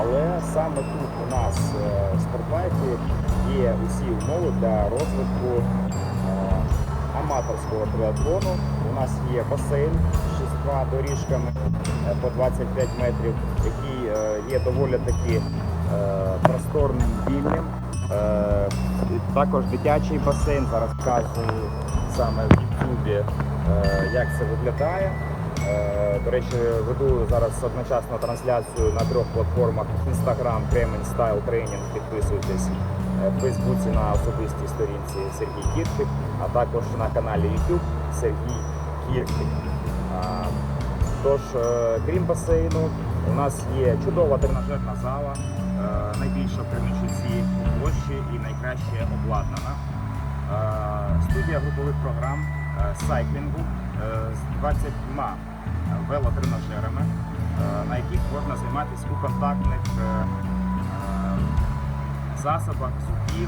Але саме тут у нас е, в спортлайфі є усі умови для розвитку е, аматорського триатлону. У нас є басейн з шістьма доріжками е, по 25 метрів, який є доволі таки просторним вільним. Також дитячий басейн. Зараз показую саме в Ютубі, як це виглядає. Е, До речі, веду зараз одночасно трансляцію на трьох платформах Instagram, Кремень Style Training. Підписуйтесь Е, в Фейсбуці на особистій сторінці Сергій Кірчик, а також на каналі YouTube Сергій Кірчик. Тож, е, крім басейну, у нас є чудова тренажерна зала, найбільша в Кременчуці площі і найкраще обладнана. Студія групових програм сайклінгу з 20 велотренажерами, е, на яких можна займатися у контактних е, е, засобах. Е,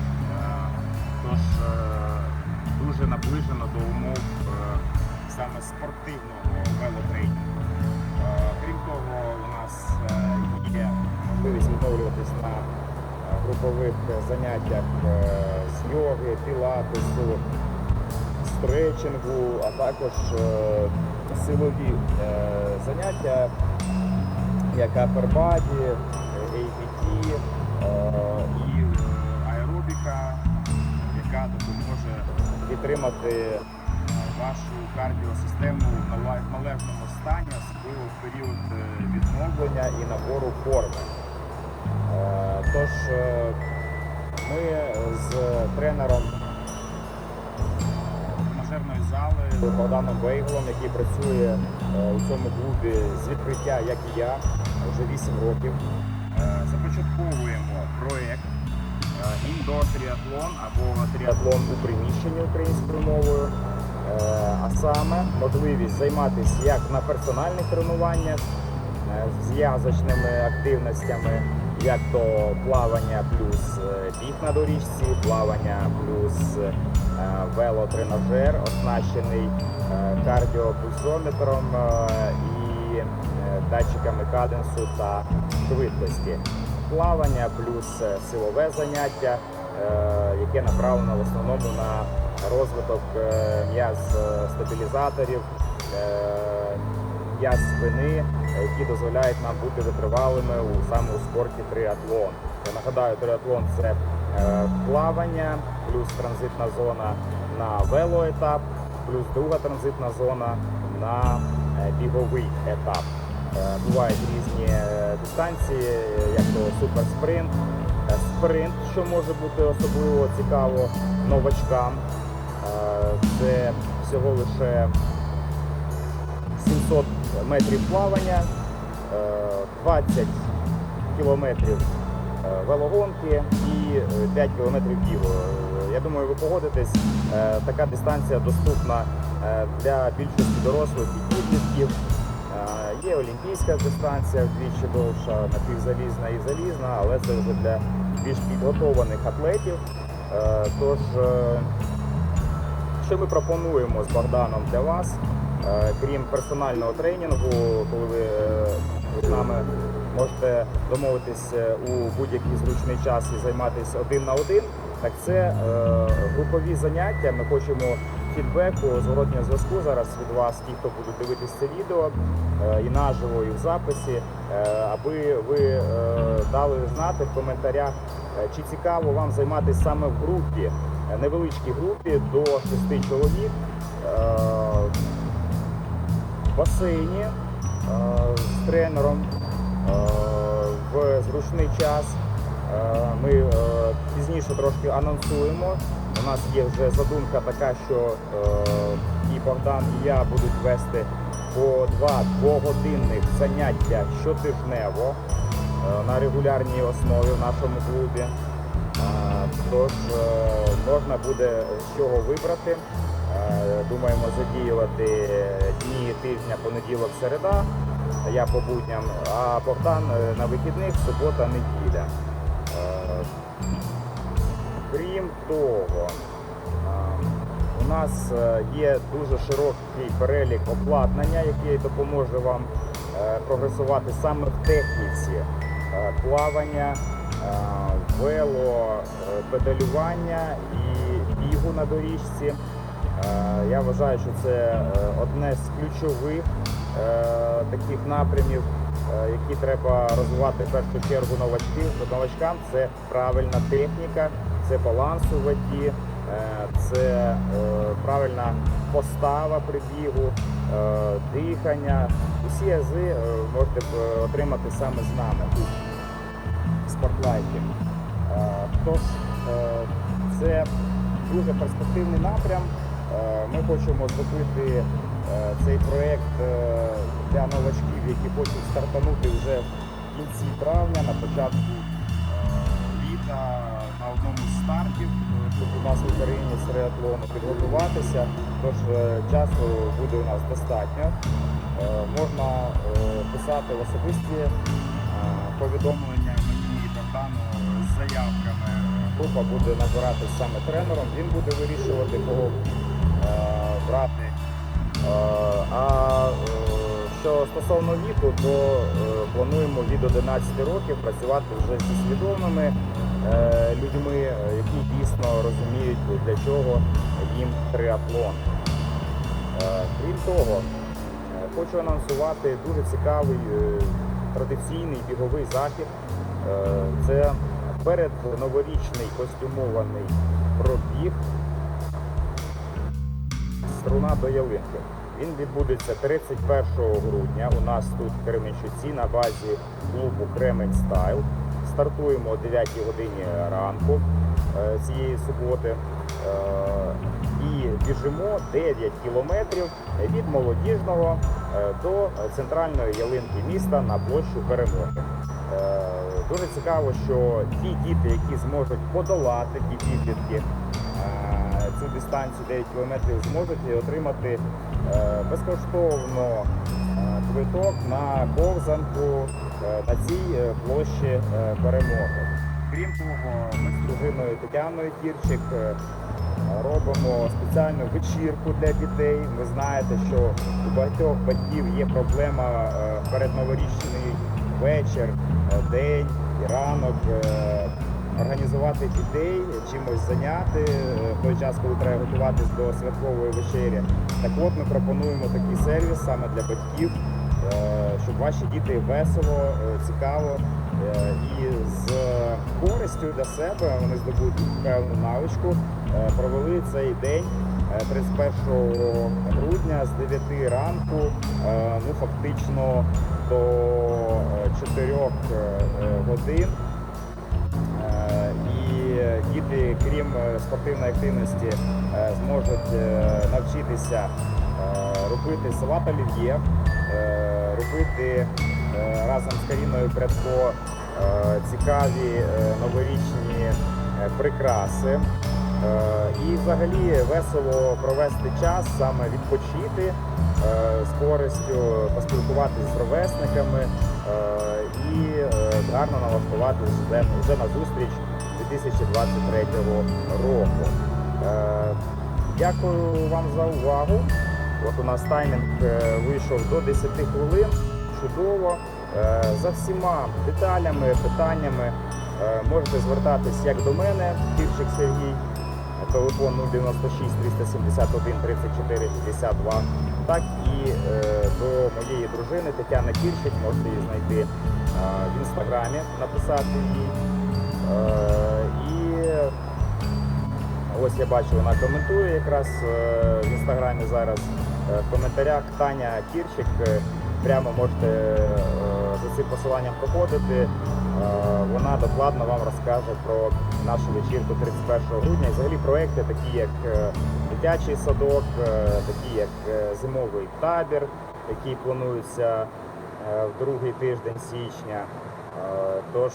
Тож дуже наближено до умов саме спортивного велотренінгу. Крім того, у нас є можливість відновлюватись на групових заняттях з йоги, пілатесу, стретчингу, а також силові е, заняття, як апербаді, APT е, і е, аеробіка, яка допоможе підтримати е, вашу кардіосистему в належному стані, особливо в період е, відновлення і набору форми. Е, Тож е, ми з тренером зали Богданом Бейглом, який працює е, у цьому клубі з відкриття, як і я, вже 8 років. Е, Започатковуємо проєкт індор тріатлон або тріатлон у приміщенні українською мовою. Е, А саме можливість займатися як на персональних тренуваннях зв'язочними активностями, як то плавання плюс е, біг на доріжці, плавання плюс е, велотренажер, оснащений е, кардіопульсометром і датчиками каденсу та швидкості. Плавання плюс силове заняття, яке направлено в основному на розвиток м'яз стабілізаторів, м'яз спини, які дозволяють нам бути витривалими у саме у спорті триатлон. Я нагадаю, триатлон це е, плавання, плюс транзитна зона на велоетап, плюс друга транзитна зона на е, біговий етап. Е, Бувають різні дистанції, як то суперспринт, спринт, що може бути особливо цікаво новачкам. Це всього лише 700 метрів плавання, е, 20 кілометрів е, велогонки і е, 5 кілометрів бігу. Е, Я думаю, ви погодитесь, е, така дистанція доступна е, для більшості дорослих і підлітків. Е, Є олімпійська дистанція вдвічі довша, напівзалізна і залізна, але це вже для більш підготованих атлетів. Е, Тож, е, що ми пропонуємо з Богданом для вас, Е, крім персонального тренінгу, коли ви е, з нами можете домовитись е, у будь-який зручний час і займатися один на один, так це е, групові заняття. Ми хочемо фідбеку, зворотнього зв'язку зараз від вас, ті, хто будуть дивитися це відео е, і наживо, і в записі, е, аби ви е, дали знати в коментарях, е, чи цікаво вам займатися саме в групі, е, невеличкій групі до 6 чоловік. В басейні е, з тренером е, в зручний час. Е, Ми пізніше трошки анонсуємо. У нас є вже задумка така, що і Богдан, і я будуть вести по два двогодинних заняття щотижнево на регулярній основі в нашому клубі. Тож можна буде з чого вибрати. Думаємо задіювати дні тижня, понеділок, середа. Я по будням, а Богдан е, на вихідних, субота, неділя. Е, Крім того, е, у нас є дуже широкий перелік обладнання, який допоможе вам прогресувати саме в техніці. плавання, е, велопедалювання і бігу на доріжці. Е, Я вважаю, що це е, одне з ключових е, таких напрямів, які треба розвивати в першу чергу новачків. новачкам. Це правильна техніка, це баланс у воді, це правильна постава при бігу, дихання. Усі ази можете отримати саме з нами тут в спортлайфі. Тож це дуже перспективний напрям. Е, Ми хочемо зробити е, цей проєкт е, для новачків, які хочуть стартанути вже в кінці травня, на початку літа на одному з стартів тут у нас в Україні з триатлону підготуватися. Тож часу буде у нас достатньо. Можна писати в особисті повідомлення мені Богдану з заявками. Група буде набиратись саме тренером, він буде вирішувати, кого брати. Е, А е, що стосовно віку, то е, плануємо від 11 років працювати вже зі свідомими е, людьми, е, які дійсно розуміють, для чого їм триатлон. Е, Крім того, е, хочу анонсувати дуже цікавий е, традиційний біговий захід. Е, Це передноворічний костюмований пробіг Струна до ялинки. Він відбудеться 31 грудня. У нас тут в Кременчуці на базі клубу Кремень Стайл. Стартуємо о 9 годині ранку е, цієї суботи. Е, І біжимо 9 кілометрів від молодіжного е, до центральної ялинки міста на площу перемоги. Дуже цікаво, що ті діти, які зможуть подолати ті підлітки, цю дистанцію 9 кілометрів, зможуть отримати е, безкоштовно е, квиток на ковзанку е, на цій площі перемоги. Крім того, ми з дружиною Тетяною Кірчик робимо спеціальну вечірку для дітей. Ви знаєте, що у багатьох батьків є проблема е, передноворічний вечір, день і ранок. Організувати дітей, чимось зайняти е, в той час, коли треба готуватись до святкової вечері. Так от ми пропонуємо такий сервіс саме для батьків, е, щоб ваші діти весело, е, цікаво і з користю для себе вони здобудуть певну навичку, провели цей день. е, 31 грудня з 9 ранку, ну фактично до 4 годин. Діти, крім е, спортивної активності, е, зможуть е, навчитися робити салат олів'є, робити разом з Каріною Брядко е, цікаві новорічні прикраси. І взагалі весело провести час, саме відпочити з користю, поспілкуватися з ровесниками і гарно налаштуватися вже, вже на зустріч 2023 року. Е, Дякую вам за увагу. От у нас таймінг е, вийшов до 10 хвилин. Чудово. Е, За всіма деталями, питаннями можете звертатись як до мене, Кірчик Сергій, телефон 096 371 34 52, так і до моєї дружини Тетяни Кірчик, можете її знайти в інстаграмі, написати їй. Ось я бачу, вона коментує якраз е, в інстаграмі зараз е, в коментарях Таня Кірчик. е, Прямо можете за цим посиланням проходити. Вона докладно вам розкаже про нашу вечірку 31 грудня. І взагалі проекти, такі як дитячий садок, такі як зимовий табір, який планується в другий тиждень січня. Тож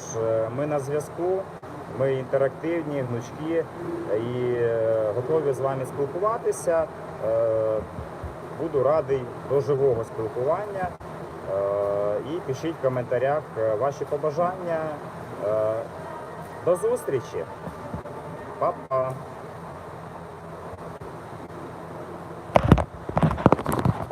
ми на зв'язку, ми інтерактивні, гнучкі і е, готові з вами спілкуватися. Е, Буду радий до живого спілкування. Е, І пишіть в коментарях е, ваші побажання. Е, До зустрічі. Па-па.